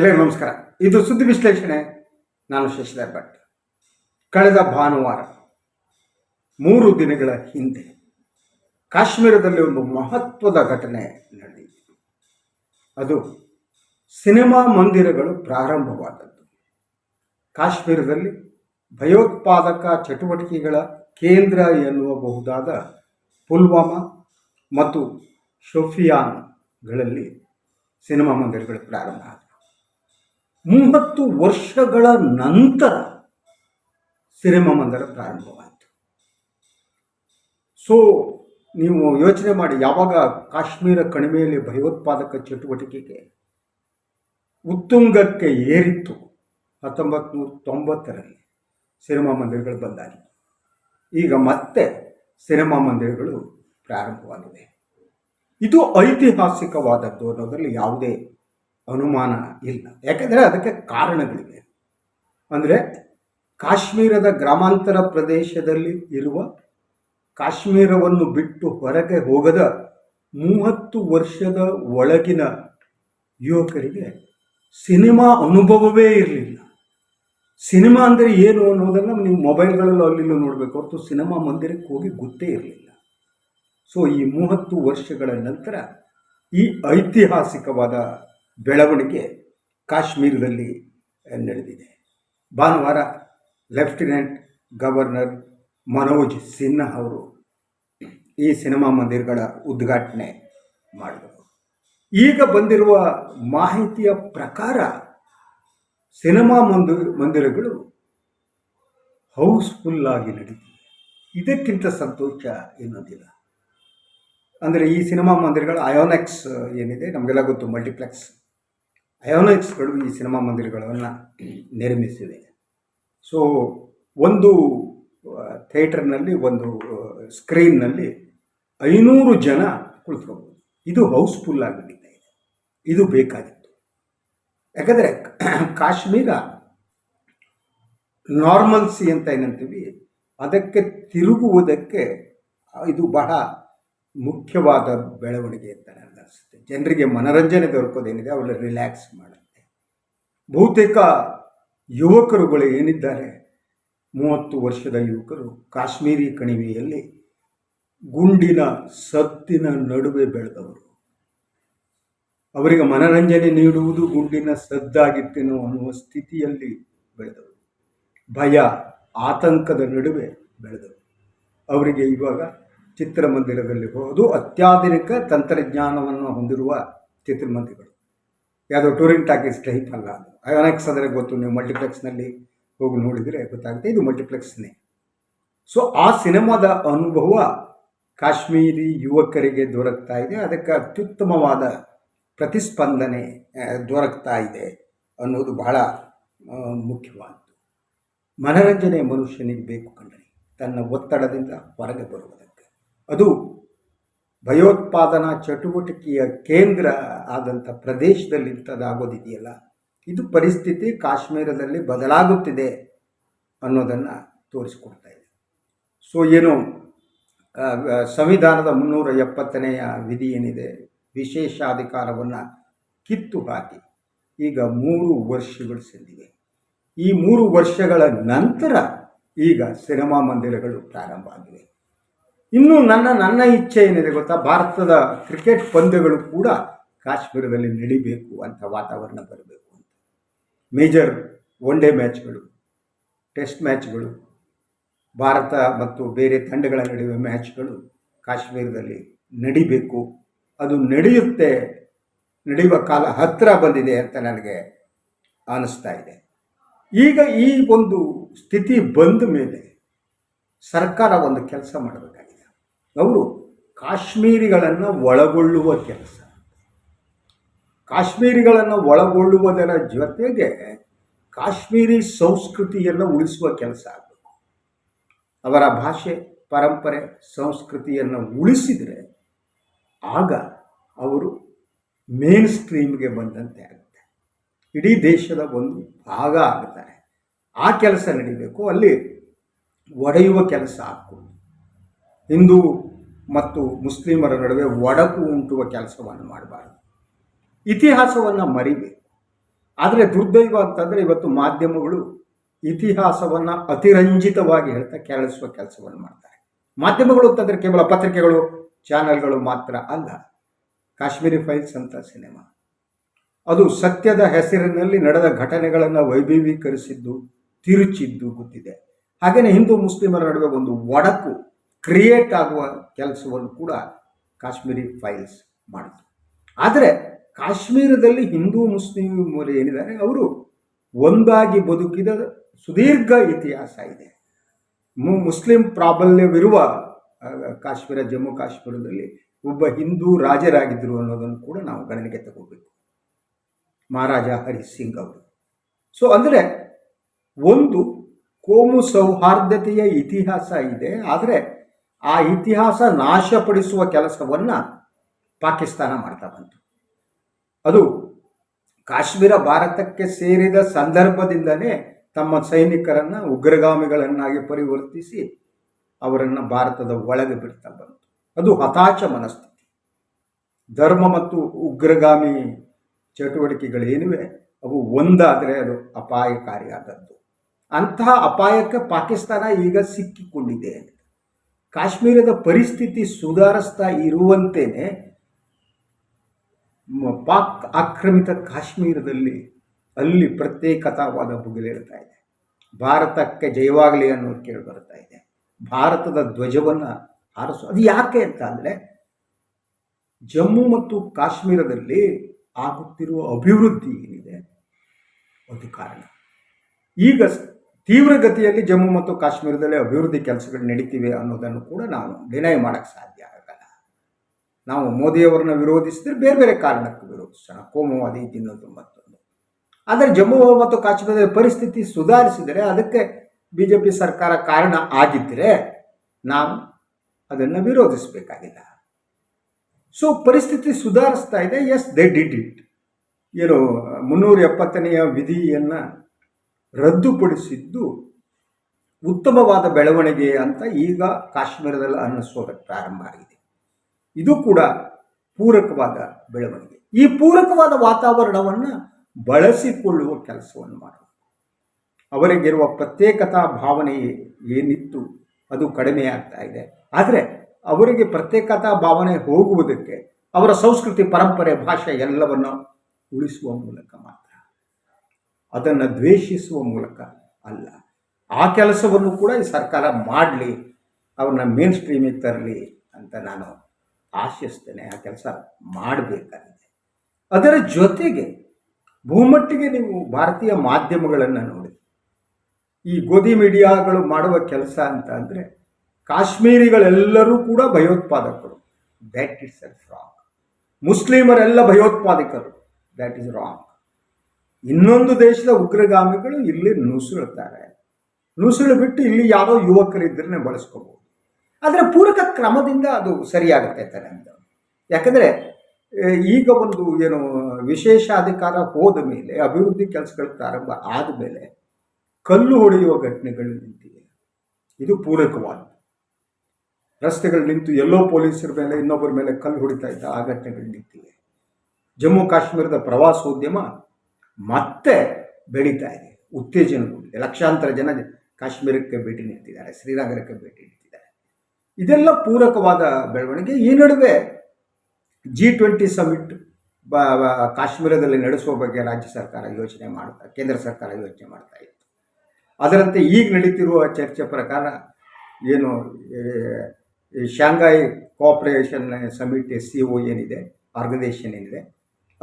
ಎಲ್ಲರಿಗೂ ನಮಸ್ಕಾರ. ಇದು ಸುದ್ದಿ ವಿಶ್ಲೇಷಣೆ. ನಾನು ಶಶಿಧರ್ ಭಟ್. ಕಳೆದ ಭಾನುವಾರ, ಮೂರು ದಿನಗಳ ಹಿಂದೆ, ಕಾಶ್ಮೀರದಲ್ಲಿ ಒಂದು ಮಹತ್ವದ ಘಟನೆ ನಡೆಯಿತು ಅದು ಸಿನಿಮಾ ಮಂದಿರಗಳು ಪ್ರಾರಂಭವಾದದ್ದು. ಕಾಶ್ಮೀರದಲ್ಲಿ ಭಯೋತ್ಪಾದಕ ಚಟುವಟಿಕೆಗಳ ಕೇಂದ್ರ ಎನ್ನುವಬಹುದಾದ ಪುಲ್ವಾಮಾ ಮತ್ತು ಶೋಫಿಯಾನ್ಗಳಲ್ಲಿ ಸಿನಿಮಾ ಮಂದಿರಗಳು ಪ್ರಾರಂಭ ಮೂವತ್ತು ವರ್ಷಗಳ ನಂತರ ಸಿನಿಮಾ ಮಂದಿರ ಪ್ರಾರಂಭವಾಯಿತು. ಸೊ ನೀವು ಯೋಚನೆ ಮಾಡಿ, ಯಾವಾಗ ಕಾಶ್ಮೀರ ಕಣಿವೆಯಲ್ಲಿ ಭಯೋತ್ಪಾದಕ ಚಟುವಟಿಕೆಗೆ ಉತ್ತುಂಗಕ್ಕೆ ಏರಿತ್ತು ಹತ್ತೊಂಬತ್ತು ನೂರ ತೊಂಬತ್ತರಲ್ಲಿ ಸಿನಿಮಾ ಮಂದಿರಗಳು ಬಂದಾಗಿತ್ತು ಈಗ ಮತ್ತೆ ಸಿನಿಮಾ ಮಂದಿರಗಳು ಪ್ರಾರಂಭವಾಗಿವೆ. ಇದು ಐತಿಹಾಸಿಕವಾದದ್ದು ಅನ್ನೋದರಲ್ಲಿ ಯಾವುದೇ ಅನುಮಾನ ಇಲ್ಲ. ಯಾಕೆಂದರೆ ಅದಕ್ಕೆ ಕಾರಣಗಳಿವೆ. ಅಂದರೆ ಕಾಶ್ಮೀರದ ಗ್ರಾಮಾಂತರ ಪ್ರದೇಶದಲ್ಲಿ ಇರುವ ಕಾಶ್ಮೀರವನ್ನು ಬಿಟ್ಟು ಹೊರಗೆ ಹೋಗದ ಮೂವತ್ತು ವರ್ಷದ ಒಳಗಿನ ಯುವಕರಿಗೆ ಸಿನಿಮಾ ಅನುಭವವೇ ಇರಲಿಲ್ಲ. ಸಿನಿಮಾ ಅಂದರೆ ಏನು ಅನ್ನೋದನ್ನು ನೀವು ಮೊಬೈಲ್ಗಳಲ್ಲೂ ಅಲ್ಲಿಲ್ಲೂ ನೋಡಬೇಕು. ಹೊರತು ಸಿನಿಮಾ ಮಂದಿರಕ್ಕೆ ಹೋಗಿ ಗೊತ್ತೇ ಇರಲಿಲ್ಲ. ಸೊ ಈ ಮೂವತ್ತು ವರ್ಷಗಳ ನಂತರ ಈ ಐತಿಹಾಸಿಕವಾದ ಬೆಳವಣಿಗೆ ಕಾಶ್ಮೀರದಲ್ಲಿ ನಡೆದಿದೆ. ಭಾನುವಾರ ಲೆಫ್ಟಿನೆಂಟ್ ಗವರ್ನರ್ ಮನೋಜ್ ಸಿನ್ಹಾ ಅವರು ಈ ಸಿನಿಮಾ ಮಂದಿರಗಳ ಉದ್ಘಾಟನೆ ಮಾಡಿದರು. ಈಗ ಬಂದಿರುವ ಮಾಹಿತಿಯ ಪ್ರಕಾರ ಸಿನಿಮಾ ಮಂದಿ, ಮಂದಿರಗಳು ಹೌಸ್ಫುಲ್ ಆಗಿ ನಡೀತಿದೆ. ಇದಕ್ಕಿಂತ ಸಂತೋಷ ಇನ್ನೊಂದಿಲ್ಲ. ಅಂದರೆ ಈ ಸಿನಿಮಾ ಮಂದಿರಗಳು ಅಯೋನೆಕ್ಸ್ ಏನಿದೆ ನಮಗೆಲ್ಲ ಗೊತ್ತು, ಮಲ್ಟಿಪ್ಲೆಕ್ಸ್ ಅಯೋನೆಕ್ಸ್ಗಳು ಈ ಸಿನಿಮಾ ಮಂದಿರಗಳನ್ನು ನಿರ್ಮಿಸಿವೆ. ಸೊ ಒಂದು ಥಿಯೇಟರ್ನಲ್ಲಿ ಒಂದು ಸ್ಕ್ರೀನ್ನಲ್ಲಿ ಐನೂರು ಜನ ಕುಳಿತುಕೋಬೋದು ಇದು ಹೌಸ್ಫುಲ್ ಆಗಿಬಿಟ್ಟಿದೆ. ಇದು ಬೇಕಾಗಿತ್ತು. ಯಾಕಂದರೆ ಕಾಶ್ಮೀರ ನಾರ್ಮಲ್ಸಿ ಅಂತ ಏನಂತೀವಿ, ಅದಕ್ಕೆ ತಿರುಗುವುದಕ್ಕೆ ಇದು ಬಹಳ ಮುಖ್ಯವಾದ ಬೆಳವಣಿಗೆ ಅಂತ ಅನಿಸುತ್ತೆ ಜನರಿಗೆ ಮನರಂಜನೆ ದೊರಕೋದೇನಿದೆ ಅವಳು ರಿಲ್ಯಾಕ್ಸ್ ಮಾಡುತ್ತೆ. ಬಹುತೇಕ ಯುವಕರುಗಳು ಏನಿದ್ದಾರೆ, ಮೂವತ್ತು ವರ್ಷದ ಯುವಕರು ಕಾಶ್ಮೀರಿ ಕಣಿವೆಯಲ್ಲಿ ಗುಂಡಿನ ಸತ್ತಿನ ನಡುವೆ ಬೆಳೆದವರು. ಅವರಿಗೆ ಮನರಂಜನೆ ನೀಡುವುದು ಗುಂಡಿನ ಸದ್ದಾಗಿತ್ತೇನೋ ಅನ್ನುವ ಸ್ಥಿತಿಯಲ್ಲಿ ಬೆಳೆದವರು. ಭಯ, ಆತಂಕದ ನಡುವೆ ಬೆಳೆದವರು. ಅವರಿಗೆ ಇವಾಗ ಚಿತ್ರಮಂದಿರದಲ್ಲಿ ಹೋದು ಅತ್ಯಾಧುನಿಕ ತಂತ್ರಜ್ಞಾನವನ್ನು ಹೊಂದಿರುವ ಚಿತ್ರಮಂದಿರಗಳು. ಯಾವುದೋ ಟೂರಿಂಗ್ ಟಾಕೀಸ್ ಟೈಪ್ ಅಲ್ಲ ಅದು. ಅಯೋನೆಕ್ಸ್ ಅಂದರೆ ಗೊತ್ತು, ನೀವು ಮಲ್ಟಿಪ್ಲೆಕ್ಸ್ನಲ್ಲಿ ಹೋಗಿ ನೋಡಿದರೆ ಗೊತ್ತಾಗುತ್ತೆ, ಇದು ಮಲ್ಟಿಪ್ಲೆಕ್ಸ್ನೇ. ಸೊ, ಆ ಸಿನಿಮಾದ ಅನುಭವ ಕಾಶ್ಮೀರಿ ಯುವಕರಿಗೆ ದೊರಕ್ತಾ ಇದೆ. ಅದಕ್ಕೆ ಅತ್ಯುತ್ತಮವಾದ ಪ್ರತಿಸ್ಪಂದನೆ ದೊರಕ್ತಾ ಇದೆ ಅನ್ನೋದು ಬಹಳ ಮುಖ್ಯವಾದದ್ದು ಮುಖ್ಯವಾದ್ದು. ಮನರಂಜನೆ ಮನುಷ್ಯನಿಗೆ ಬೇಕು ಕಂಡರೆ ತನ್ನ ಒತ್ತಡದಿಂದ ಹೊರಗೆ ಬರುವುದಕ್ಕೆ. ಅದು ಭಯೋತ್ಪಾದನಾ ಚಟುವಟಿಕೆಯ ಕೇಂದ್ರ ಆದಂಥ ಪ್ರದೇಶದಲ್ಲಿ ಇಂಥದ್ದಾಗೋದಿದೆಯಲ್ಲ ಇದು ಪರಿಸ್ಥಿತಿ ಕಾಶ್ಮೀರದಲ್ಲಿ ಬದಲಾಗುತ್ತಿದೆ ಅನ್ನೋದನ್ನು ತೋರಿಸಿಕೊಡ್ತಾ ಇದೆ. ಸೊ ಏನು ಸಂವಿಧಾನದ ಮುನ್ನೂರ ಎಪ್ಪತ್ತನೆಯ ವಿಧಿ ಏನಿದೆ? ವಿಶೇಷಾಧಿಕಾರವನ್ನು ಕಿತ್ತು ಹಾಕಿ. ಈಗ ಮೂರು ವರ್ಷಗಳು ಸಂದಿವೆ ಈ ಮೂರು ವರ್ಷಗಳ ನಂತರ ಈಗ ಸಿನಿಮಾ ಮಂದಿರಗಳು ಪ್ರಾರಂಭ ಆಗಿವೆ. ಇನ್ನು ನನ್ನ ನನ್ನ ಇಚ್ಛೆ ಏನಿದೆ ಗೊತ್ತಾ? ಭಾರತದ ಕ್ರಿಕೆಟ್ ಪಂದ್ಯಗಳು ಕೂಡ ಕಾಶ್ಮೀರದಲ್ಲಿ ನಡಿಬೇಕು ಅಂತ ವಾತಾವರಣ ಬರಬೇಕು ಅಂತ. ಮೇಜರ್ ಒನ್ ಡೇ ಮ್ಯಾಚ್ಗಳು, ಟೆಸ್ಟ್ ಮ್ಯಾಚ್ಗಳು, ಭಾರತ ಮತ್ತು ಬೇರೆ ತಂಡಗಳ ನಡುವೆ ಮ್ಯಾಚ್ಗಳು ಕಾಶ್ಮೀರದಲ್ಲಿ ನಡಿಬೇಕು. ಅದು ನಡೆಯುತ್ತೆ, ನಡೆಯುವ ಕಾಲ ಹತ್ತಿರ ಬಂದಿದೆ ಅಂತ ನನಗೆ ಅನ್ನಿಸ್ತಾ ಇದೆ. ಈಗ ಈ ಒಂದು ಸ್ಥಿತಿ ಬಂದ ಮೇಲೆ ಸರ್ಕಾರ ಒಂದು ಕೆಲಸ ಮಾಡಬೇಕಾಗಿದೆ ಅವರು ಕಾಶ್ಮೀರಿಗಳನ್ನು ಒಳಗೊಳ್ಳುವ ಕೆಲಸ. ಕಾಶ್ಮೀರಿಗಳನ್ನು ಒಳಗೊಳ್ಳುವುದರ ಜೊತೆಗೆ ಕಾಶ್ಮೀರಿ ಸಂಸ್ಕೃತಿಯನ್ನು ಉಳಿಸುವ ಕೆಲಸ ಆಗಬೇಕು. ಅವರ ಭಾಷೆ, ಪರಂಪರೆ, ಸಂಸ್ಕೃತಿಯನ್ನು ಉಳಿಸಿದರೆ ಆಗ ಅವರು ಮೇನ್ ಸ್ಟ್ರೀಮ್ಗೆ ಬಂದಂತೆ ಆಗುತ್ತೆ. ಇಡೀ ದೇಶದ ಒಂದು ಭಾಗ ಆಗುತ್ತಾರೆ ಆ ಕೆಲಸ ನಡಿಬೇಕು. ಅಲ್ಲಿ ಒಡೆಯುವ ಕೆಲಸ ಹಾಕ್ಕೊಂಡು ಹಿಂದೂ ಮತ್ತು ಮುಸ್ಲಿಮರ ನಡುವೆ ಒಡಕು ಉಂಟುವ ಕೆಲಸವನ್ನು ಮಾಡಬಾರದು. ಇತಿಹಾಸವನ್ನು ಮರಿಬೇಕು. ಆದರೆ ದುರ್ದೈವ ಅಂತಂದರೆ ಇವತ್ತು ಮಾಧ್ಯಮಗಳು ಇತಿಹಾಸವನ್ನು ಅತಿರಂಜಿತವಾಗಿ ಹೇಳ್ತಾ ಕೆರಳಿಸುವ ಕೆಲಸವನ್ನು ಮಾಡ್ತಾರೆ. ಮಾಧ್ಯಮಗಳು ಅಂತಂದರೆ ಕೇವಲ ಪತ್ರಿಕೆಗಳು, ಚಾನೆಲ್ಗಳು ಮಾತ್ರ ಅಲ್ಲ. ಕಾಶ್ಮೀರಿ ಫೈಲ್ಸ್ ಅಂತ ಸಿನಿಮಾ. ಅದು ಸತ್ಯದ ಹೆಸರಿನಲ್ಲಿ ನಡೆದ ಘಟನೆಗಳನ್ನು ವೈಭವೀಕರಿಸಿದ್ದು, ತಿರುಚಿದ್ದು ಗೊತ್ತಿದೆ. ಹಾಗೆಯೇ ಹಿಂದೂ ಮುಸ್ಲಿಮರ ನಡುವೆ ಒಂದು ಒಡಕು ಕ್ರಿಯೇಟ್ ಆಗುವ ಕೆಲಸವನ್ನು ಕೂಡ ಕಾಶ್ಮೀರಿ ಫೈಲ್ಸ್ ಮಾಡಿತು ಆದರೆ ಕಾಶ್ಮೀರದಲ್ಲಿ ಹಿಂದೂ, ಮುಸ್ಲಿಂ ಮೂಲೆ ಏನಿದ್ದಾರೆ, ಅವರು ಒಂದಾಗಿ ಬದುಕಿದ ಸುದೀರ್ಘ ಇತಿಹಾಸ ಇದೆ. ಮುಸ್ಲಿಂ ಪ್ರಾಬಲ್ಯವಿರುವ ಕಾಶ್ಮೀರ, ಜಮ್ಮು ಕಾಶ್ಮೀರದಲ್ಲಿ ಒಬ್ಬ ಹಿಂದೂ ರಾಜರಾಗಿದ್ದರು ಅನ್ನೋದನ್ನು ಕೂಡ ನಾವು ಗಣನೆಗೆ ತಗೋಬೇಕು. ಮಹಾರಾಜ ಹರಿ ಸಿಂಗ್ ಅವರು. ಸೊ ಅಂದರೆ ಒಂದು ಕೋಮು ಸೌಹಾರ್ದತೆಯ ಇತಿಹಾಸ ಇದೆ, ಆದರೆ ಆ ಇತಿಹಾಸ ನಾಶಪಡಿಸುವ ಕೆಲಸವನ್ನು ಪಾಕಿಸ್ತಾನ ಮಾಡ್ತಾ ಬಂತು. ಅದು ಕಾಶ್ಮೀರ ಭಾರತಕ್ಕೆ ಸೇರಿದ ಸಂದರ್ಭದಿಂದಲೇ ತಮ್ಮ ಸೈನಿಕರನ್ನು ಉಗ್ರಗಾಮಿಗಳನ್ನಾಗಿ ಪರಿವರ್ತಿಸಿ ಅವರನ್ನು ಭಾರತದ ಒಳಗೆ ಬಿಡ್ತಾ ಬಂತು. ಅದು ಹತಾಶ ಮನಸ್ಥಿತಿ. ಧರ್ಮ ಮತ್ತು ಉಗ್ರಗಾಮಿ ಚಟುವಟಿಕೆಗಳೇನಿವೆ, ಅವು ಒಂದಾದರೆ ಅದು ಅಪಾಯಕಾರಿಯಾದದ್ದು. ಅಂತಹ ಅಪಾಯಕ್ಕೆ ಪಾಕಿಸ್ತಾನ ಈಗ ಸಿಕ್ಕಿಕೊಂಡಿದೆ ಕಾಶ್ಮೀರದ ಪರಿಸ್ಥಿತಿ ಸುಧಾರಿಸ್ತಾ ಇರುವಂತೆಯೇ ಪಾಕ್ ಆಕ್ರಮಿತ ಕಾಶ್ಮೀರದಲ್ಲಿ ಅಲ್ಲಿ ಪ್ರತ್ಯೇಕತಾವಾದ ಭುಗಿಲೇಳ್ತಾ ಇದೆ. ಭಾರತಕ್ಕೆ ಜಯವಾಗಲಿ ಅನ್ನೋದು ಕೇಳಿ ಬರ್ತಾ ಇದೆ. ಭಾರತದ ಧ್ವಜವನ್ನು ಹಾರಿಸು. ಅದು ಯಾಕೆ ಅಂತ ಅಂದರೆ, ಜಮ್ಮು ಮತ್ತು ಕಾಶ್ಮೀರದಲ್ಲಿ ಆಗುತ್ತಿರುವ ಅಭಿವೃದ್ಧಿ ಏನಿದೆ, ಒಂದು ಕಾರಣ. ಈಗ ತೀವ್ರಗತಿಯಲ್ಲಿ ಜಮ್ಮು ಮತ್ತು ಕಾಶ್ಮೀರದಲ್ಲಿ ಅಭಿವೃದ್ಧಿ ಕೆಲಸಗಳು ನಡೀತಿವೆ ಅನ್ನೋದನ್ನು ಕೂಡ ನಾವು ಡಿನೈ ಮಾಡೋಕ್ಕೆ ಸಾಧ್ಯ ಆಗಲ್ಲ. ನಾವು ಮೋದಿಯವರನ್ನ ವಿರೋಧಿಸಿದ್ರೆ ಬೇರೆ ಬೇರೆ ಕಾರಣಕ್ಕೆ ವಿರೋಧಿಸೋಣ. ಕೋಮುವಾದಿ ತಿನ್ನೋದು ಮತ್ತೊಂದು ಆದರೆ ಜಮ್ಮು ಮತ್ತು ಕಾಶ್ಮೀರದ ಪರಿಸ್ಥಿತಿ ಸುಧಾರಿಸಿದರೆ ಅದಕ್ಕೆ ಬಿ ಜೆ ಪಿ ಸರ್ಕಾರ ಕಾರಣ ಆಗಿದ್ದರೆ ನಾವು ಅದನ್ನು ವಿರೋಧಿಸಬೇಕಾಗಿಲ್ಲ. ಸೊ ಪರಿಸ್ಥಿತಿ ಸುಧಾರಿಸ್ತಾ ಇದೆ. ಎಸ್ ದೇ ಡಿಡ್ ಇಟ್ ಏನು, ಮುನ್ನೂರ ಎಪ್ಪತ್ತನೆಯ ವಿಧಿಯನ್ನು ರದ್ದುಪಡಿಸಿದ್ದು ಉತ್ತಮವಾದ ಬೆಳವಣಿಗೆ ಅಂತ ಈಗ ಕಾಶ್ಮೀರದಲ್ಲಿ ಅನ್ನಿಸೋದಕ್ಕೆ ಪ್ರಾರಂಭ ಆಗಿದೆ. ಇದು ಕೂಡ ಪೂರಕವಾದ ಬೆಳವಣಿಗೆ. ಈ ಪೂರಕವಾದ ವಾತಾವರಣವನ್ನು ಬಳಸಿಕೊಳ್ಳುವ ಕೆಲಸವನ್ನು ಮಾಡಬೇಕು ಅವರಿಗಿರುವ ಪ್ರತ್ಯೇಕತಾ ಭಾವನೆ ಏನಿತ್ತು ಅದು ಕಡಿಮೆ ಆಗ್ತಾ ಇದೆ. ಆದರೆ ಅವರಿಗೆ ಪ್ರತ್ಯೇಕತಾ ಭಾವನೆ ಹೋಗುವುದಕ್ಕೆ ಅವರ ಸಂಸ್ಕೃತಿ, ಪರಂಪರೆ, ಭಾಷೆ ಎಲ್ಲವನ್ನು ಉಳಿಸುವ ಮೂಲಕ ಮಾತ್ರ. ಅದನ್ನು ದ್ವೇಷಿಸುವ ಮೂಲಕ ಅಲ್ಲ. ಆ ಕೆಲಸವನ್ನು ಕೂಡ ಈ ಸರ್ಕಾರ ಮಾಡಲಿ, ಅವ್ರನ್ನ ಮೇನ್ ಸ್ಟ್ರೀಮಿಗೆ ತರಲಿ ಅಂತ ನಾನು ಆಶಿಸ್ತೇನೆ. ಆ ಕೆಲಸ ಮಾಡಬೇಕಾಗಿದೆ. ಅದರ ಜೊತೆಗೆ ಬಹುಮಟ್ಟಿಗೆ ನೀವು ಭಾರತೀಯ ಮಾಧ್ಯಮಗಳನ್ನು ನೋಡಿ. ಈ ಗೋಧಿ ಮೀಡಿಯಾಗಳು ಮಾಡುವ ಕೆಲಸ ಅಂತ ಅಂದರೆ ಕಾಶ್ಮೀರಿಗಳೆಲ್ಲರೂ ಕೂಡ ಭಯೋತ್ಪಾದಕರು. ದ್ಯಾಟ್ ಇಸ್ ಸೆಲ್ಫ್ ರಾಂಗ್ ಮುಸ್ಲಿಮರೆಲ್ಲ ಭಯೋತ್ಪಾದಕರು. ದ್ಯಾಟ್ ಇಸ್ ರಾಂಗ್ ಇನ್ನೊಂದು ದೇಶದ ಉಗ್ರಗಾಮಿಗಳು ಇಲ್ಲಿ ನುಸುಳುತ್ತಾರೆ. ನುಸುಳು ಬಿಟ್ಟು ಇಲ್ಲಿ ಯಾರೋ ಯುವಕರಿದ್ದರೆ ಬಳಸ್ಕೋಬಹುದು ಆದರೆ ಪೂರಕ ಕ್ರಮದಿಂದ ಅದು ಸರಿಯಾಗುತ್ತೆ ತಾನೆ ಅಂತ ಯಾಕಂದರೆ ಈಗ ಒಂದು ಏನು ವಿಶೇಷ ಅಧಿಕಾರ ಹೋದ ಮೇಲೆ, ಅಭಿವೃದ್ಧಿ ಕೆಲಸಗಳು ಪ್ರಾರಂಭ ಆದ ಮೇಲೆ ಕಲ್ಲು ಹೊಡೆಯುವ ಘಟನೆಗಳು ನಿಂತಿವೆ. ಇದು ಪೂರಕವಾದ ರಸ್ತೆಗಳು ನಿಂತು ಎಲ್ಲೋ ಪೊಲೀಸರ ಮೇಲೆ, ಇನ್ನೊಬ್ಬರ ಮೇಲೆ ಕಲ್ಲು ಹೊಡಿತಾ ಇದ್ದ ಆ ಘಟನೆಗಳು ನಿಂತಿವೆ. ಜಮ್ಮು ಕಾಶ್ಮೀರದ ಪ್ರವಾಸೋದ್ಯಮ ಮತ್ತೆ ಬೆಳೀತಾ ಇದೆ. ಉತ್ತೇಜನಗೊಂಡಿದೆ ಲಕ್ಷಾಂತರ ಜನ ಕಾಶ್ಮೀರಕ್ಕೆ ಭೇಟಿ ನೀಡ್ತಿದ್ದಾರೆ, ಶ್ರೀನಗರಕ್ಕೆ ಭೇಟಿ ನೀಡ್ತಿದ್ದಾರೆ. ಇದೆಲ್ಲ ಪೂರಕವಾದ ಬೆಳವಣಿಗೆ. ಈ ನಡುವೆ ಜಿ ಟ್ವೆಂಟಿ ಸಮಿಟ್ ಬ ಕಾಶ್ಮೀರದಲ್ಲಿ ನಡೆಸುವ ಬಗ್ಗೆ ರಾಜ್ಯ ಸರ್ಕಾರ ಯೋಚನೆ ಮಾಡ್ತಾ, ಕೇಂದ್ರ ಸರ್ಕಾರ ಯೋಚನೆ ಮಾಡ್ತಾ ಇತ್ತು. ಅದರಂತೆ ಈಗ ನಡೀತಿರುವ ಚರ್ಚೆ ಪ್ರಕಾರ ಏನು Shanghai cooperation summit S C ಏನಿದೆ, ಆರ್ಗನೈಸೇಷನ್ ಏನಿದೆ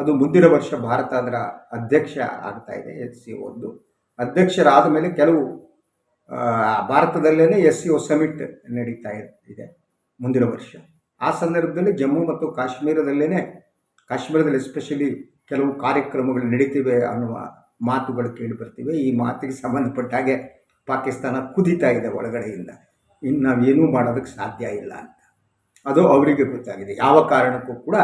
ಅದು ಮುಂದಿನ ವರ್ಷ ಭಾರತ ಅದರ ಅಧ್ಯಕ್ಷ ಆಗ್ತಾ ಇದೆ, ಎಸ್ ಸಿ ಒಂದು ಅಧ್ಯಕ್ಷರಾದ ಮೇಲೆ ಕೆಲವು ಭಾರತದಲ್ಲೇ ಎಸ್ ಸಿ ಒ ಸಮಿಟ್ ನಡೀತಾ ಇದೆ ಮುಂದಿನ ವರ್ಷ. ಆ ಸಂದರ್ಭದಲ್ಲಿ ಜಮ್ಮು ಮತ್ತು ಕಾಶ್ಮೀರದಲ್ಲೇ ಕಾಶ್ಮೀರದಲ್ಲಿ ಎಸ್ಪೆಷಲಿ ಕೆಲವು ಕಾರ್ಯಕ್ರಮಗಳು ನಡೀತಿವೆ ಅನ್ನುವ ಮಾತುಗಳು ಕೇಳಿ ಬರ್ತಿವೆ. ಈ ಮಾತಿಗೆ ಸಂಬಂಧಪಟ್ಟ ಹಾಗೆ ಪಾಕಿಸ್ತಾನ ಕುದೀತಾ ಇದೆ ಒಳಗಡೆಯಿಂದ. ಇನ್ನು ನಾವೇನೂ ಮಾಡೋದಕ್ಕೆ ಸಾಧ್ಯ ಇಲ್ಲ ಅಂತ. ಅದು ಅವರಿಗೆ ಗೊತ್ತಾಗಿದೆ. ಯಾವ ಕಾರಣಕ್ಕೂ ಕೂಡ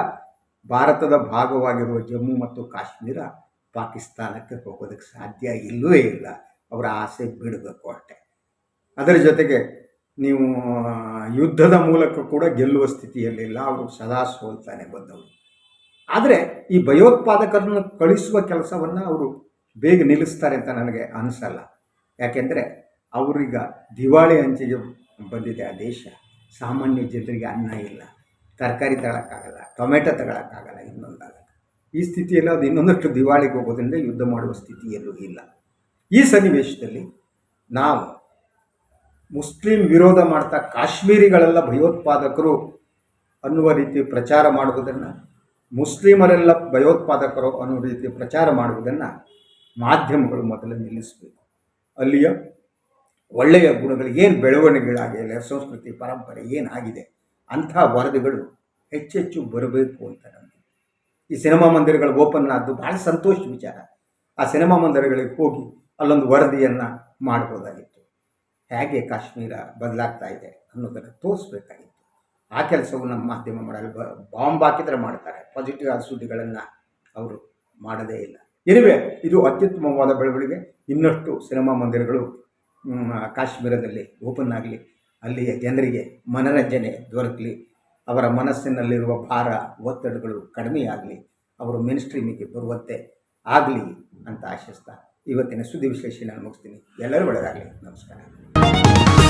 ಭಾರತದ ಭಾಗವಾಗಿರುವ ಜಮ್ಮು ಮತ್ತು ಕಾಶ್ಮೀರ ಪಾಕಿಸ್ತಾನಕ್ಕೆ ಹೋಗೋದಕ್ಕೆ ಸಾಧ್ಯ ಇಲ್ಲವೇ ಇಲ್ಲ. ಅವರ ಆಸೆ ಬಿಡಬೇಕು ಅಷ್ಟೆ. ಅದರ ಜೊತೆಗೆ ನೀವು ಯುದ್ಧದ ಮೂಲಕ ಕೂಡ ಗೆಲ್ಲುವ ಸ್ಥಿತಿಯಲ್ಲಿಲ್ಲ. ಅವರು ಸದಾ ಸೋಲ್ತಾನೆ ಬಂದವರು. ಆದರೆ ಈ ಭಯೋತ್ಪಾದಕರನ್ನು ಕಳಿಸುವ ಕೆಲಸವನ್ನು ಅವರು ಬೇಗ ನಿಲ್ಲಿಸ್ತಾರೆ ಅಂತ ನನಗೆ ಅನಿಸಲ್ಲ. ಯಾಕೆಂದರೆ ಅವರೀಗ ದಿವಾಳಿ ಅಂಚಿಗೆ ಬಂದಿದೆ ಆ ದೇಶ. ಸಾಮಾನ್ಯ ಜನರಿಗೆ ಅನ್ನ ಇಲ್ಲ. ತರಕಾರಿ ತಗೊಳಕ್ಕಾಗಲ್ಲ, ಟೊಮೆಟೊ ತಗೊಳಕ್ಕಾಗಲ್ಲ, ಇನ್ನೊಂದಾಗಲ್ಲ. ಈ ಸ್ಥಿತಿಯಲ್ಲಿ ಅದು ಇನ್ನೊಂದಷ್ಟು ದಿವಾಳಿಗೆ ಹೋಗೋದ್ರಿಂದ ಯುದ್ಧ ಮಾಡುವ ಸ್ಥಿತಿಯಲ್ಲೂ ಇಲ್ಲ. ಈ ಸನ್ನಿವೇಶದಲ್ಲಿ ನಾವು ಮುಸ್ಲಿಂ ವಿರೋಧ ಮಾಡ್ತಾ ಕಾಶ್ಮೀರಿಗಳೆಲ್ಲ ಭಯೋತ್ಪಾದಕರು ಅನ್ನುವ ರೀತಿ ಪ್ರಚಾರ ಮಾಡುವುದನ್ನು, ಮುಸ್ಲಿಮರೆಲ್ಲ ಭಯೋತ್ಪಾದಕರು ಅನ್ನೋ ರೀತಿ ಪ್ರಚಾರ ಮಾಡುವುದನ್ನು ಮಾಧ್ಯಮಗಳು ಮೊದಲು ನಿಲ್ಲಿಸಬೇಕು. ಅಲ್ಲಿಯ ಒಳ್ಳೆಯ ಗುಣಗಳು ಏನು ಬೆಳವಣಿಗೆಗಳಾಗಿದೆ ಸಂಸ್ಕೃತಿ, ಪರಂಪರೆ ಏನಾಗಿದೆ? ಅಂಥ ವರದಿಗಳು ಹೆಚ್ಚೆಚ್ಚು ಬರಬೇಕು ಅಂತ ನನಗೆ ಈ ಸಿನಿಮಾ ಮಂದಿರಗಳು ಓಪನ್ ಆದ್ದು ಭಾಳ ಸಂತೋಷ ವಿಚಾರ. ಆ ಸಿನಿಮಾ ಮಂದಿರಗಳಿಗೆ ಹೋಗಿ ಅಲ್ಲೊಂದು ವರದಿಯನ್ನು ಮಾಡ್ಬೋದಾಗಿತ್ತು. ಹೇಗೆ ಕಾಶ್ಮೀರ ಬದಲಾಗ್ತಾ ಇದೆ ಅನ್ನೋದನ್ನು ತೋರಿಸ್ಬೇಕಾಗಿತ್ತು. ಆ ಕೆಲಸವು ನಮ್ಮ ಮಾಧ್ಯಮ ಮಾಡಲು ಬಾಂಬ್ ಹಾಕಿದರೆ ಮಾಡ್ತಾರೆ. ಪಾಸಿಟಿವ್ ಆದ ಸುದ್ದಿಗಳನ್ನು ಅವರು ಮಾಡದೇ ಇಲ್ಲ. ಇರುವೆ, ಇದು ಅತ್ಯುತ್ತಮವಾದ ಬೆಳವಣಿಗೆ. ಇನ್ನಷ್ಟು ಸಿನಿಮಾ ಮಂದಿರಗಳು ಕಾಶ್ಮೀರದಲ್ಲಿ ಓಪನ್ ಆಗಲಿ ಅಲ್ಲಿಯ ಜನರಿಗೆ ಮನರಂಜನೆ ದೊರಕಲಿ. ಅವರ ಮನಸ್ಸಿನಲ್ಲಿರುವ ಭಾರ, ಒತ್ತಡಗಳು ಕಡಿಮೆಯಾಗಲಿ. ಅವರು ಮೇನ್ ಸ್ಟ್ರೀಮಿಗೆ ಬರುವಂತೆ ಆಗಲಿ ಅಂತ ಆಶಿಸ್ತಾ. ಇವತ್ತಿನ ಸುದ್ದಿ ವಿಶ್ಲೇಷಣೆ ಮುಗಿಸ್ತೀನಿ. ಎಲ್ಲರೂ ಒಳ್ಳೆಯದಾಗಲಿ ನಮಸ್ಕಾರ.